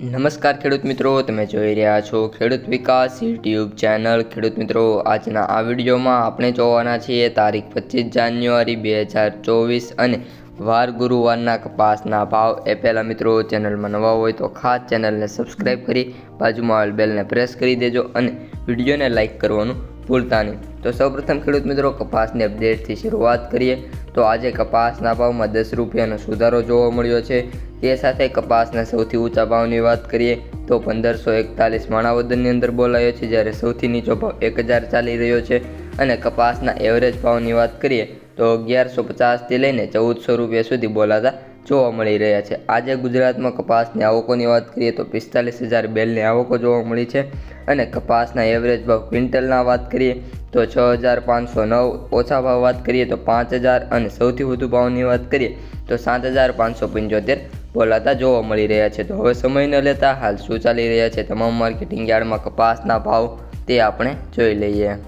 નમસ્કાર ખેડૂત મિત્રો, તમે જોઈ રહ્યા છો ખેડૂત વિકાસ યુટ્યુબ ચેનલ. ખેડૂત મિત્રો, આજના આ વિડીયોમાં આપણે જોવાના છીએ તારીખ પચીસ જાન્યુઆરી બે હજાર ચોવીસ અને વાર ગુરુવારના કપાસના ભાવ. એ પહેલાં મિત્રો, ચેનલમાં નવા હોય તો ખાસ ચેનલને સબસ્ક્રાઈબ કરી બાજુમાં આવેલ બેલને પ્રેસ કરી દેજો અને વિડીયોને લાઇક કરવાનું ભૂલતા નહીં. તો સૌપ્રથમ ખેડૂત મિત્રો, કપાસની અપડેટથી શરૂઆત કરીએ. તો આજે કપાસના ભાવમાં દસ રૂપિયાનો સુધારો જોવા મળ્યો છે. તે સાથે કપાસના સૌથી ઊંચા ભાવની વાત કરીએ તો પંદરસો એકતાલીસ માણાવદનની અંદર બોલાયો છે, જ્યારે સૌથી નીચો ભાવ એક હજાર ચાલી રહ્યો છે. અને કપાસના એવરેજ ભાવની વાત કરીએ તો અગિયારસો પચાસથી લઈને ચૌદસો રૂપિયા સુધી બોલાતા જોવા મળી રહ્યા છે. આજે ગુજરાતમાં કપાસની આવકોની વાત કરીએ તો પિસ્તાલીસ હજાર બેલની આવકો જોવા મળી છે અને કપાસના એવરેજ ભાવ ક્વિન્ટલના વાત કરીએ તો છ હજાર પાંચસો નવ ઓછા ભાવ વાત કરીએ તો પાંચ હજાર અને સૌથી વધુ ભાવની વાત કરીએ તો સાત હજાર પાંચસો પંચોતેર બોલાતા જોવા મળી રહ્યા છે. તો હવે સમય ન લેતા હાલ શું ચાલી રહ્યા છે તમામ માર્કેટિંગ યાર્ડમાં કપાસના ભાવ તે આપણે જોઈ લઈએ.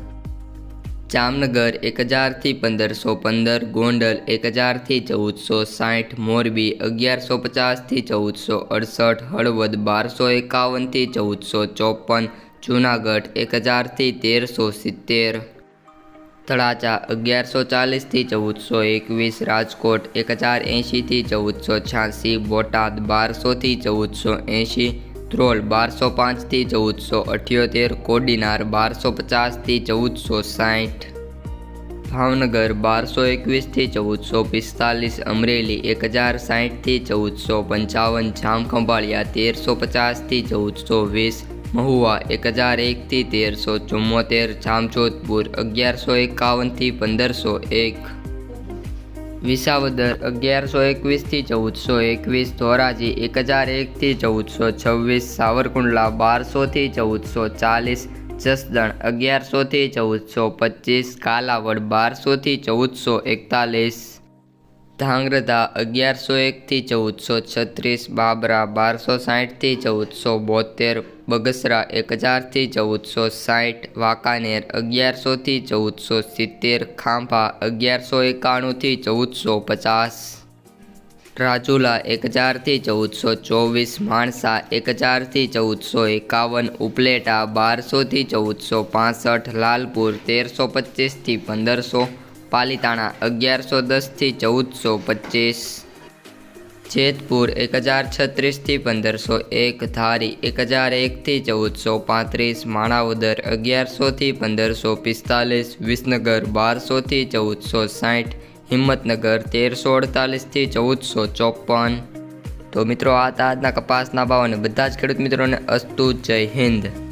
જામનગર એક હજારથી પંદરસો પંદર, ગોંડલ એક હજારથી ચૌદસો સાઠ, મોરબી અગિયારસો પચાસથી ચૌદસો અડસઠ, હળવદ બારસો એકાવનથી ચૌદસો ચોપન, જૂનાગઢ એક હજારથી તેરસો સિત્તેર. તળાજા અગિયારસો ચાલીસથી ચૌદસો એકવીસ, રાજકોટ એક હજાર એંશીથી ચૌદસો છ્યાસી, બોટાદ બારસોથી ચૌદસો એંશી ધ્રોલ બારસો પાંચથી ચૌદસો અઠ્યોતેર, કોડીનાર બારસો પચાસથી ચૌદસો સાઠ. ભાવનગર બારસો એકવીસથી ચૌદસો પિસ્તાલીસ, અમરેલી એક હજાર સાઠથી ચૌદસો પંચાવન, જામખંભાળિયા તેરસો પચાસથી ચૌદસો વીસ, મહુવા એક હજાર એકથી તેરસો ચુમ્મોતેર જામજોધપુર અગિયારસો એકાવનથી પંદરસો એક. વિસાવદર અગિયારસો એકવીસથી ચૌદસો એકવીસ, ધોરાજી એક હજાર એકથી ચૌદસો છવ્વીસ, સાવરકુંડલા બારસોથી ચૌદસો ચાલીસ, જસદણ અગિયારસોથી ચૌદસો પચીસ, કાલાવડ બારસોથી ચૌદસો એકતાલીસ. ધાંગ્રધા અગિયારસો એકથી ચૌદસો છત્રીસ, બાબરા બારસો સાહીઠથી ચૌદસો બોતેર, બગસરા એક હજારથી ચૌદસો સાઠ વાંકાનેર અગિયારસોથી ચૌદસો સિત્તેર, ખાંભા અગિયારસો એકાણુંથી ચૌદસો પચાસ, રાજુલા એક હજારથી ચૌદસો ચોવીસ, માણસા એક હજારથી ચૌદસો એકાવન, ઉપલેટા બારસોથી ચૌદસો પાસઠ, લાલપુર તેરસો પચીસથી પંદરસો પાલીતાણા, અગિયારસો દસથી ચૌદસો પચીસ. જેતપુર, એક હજાર છત્રીસથી પંદરસો એક. ધારી, એક હજાર એકથી ચૌદસો પાંત્રીસ. માણાવદર, અગિયારસોથી પંદરસો પિસ્તાલીસ. વિસનગર, બારસોથી ચૌદસો સાઠ. હિંમતનગર, તેરસો અડતાલીસથી ચૌદસો ચોપન તો મિત્રો, આ હતા આજના કપાસના ભાવ અને બધા જ ખેડૂત મિત્રોને અસ્તુ જય હિન્દ.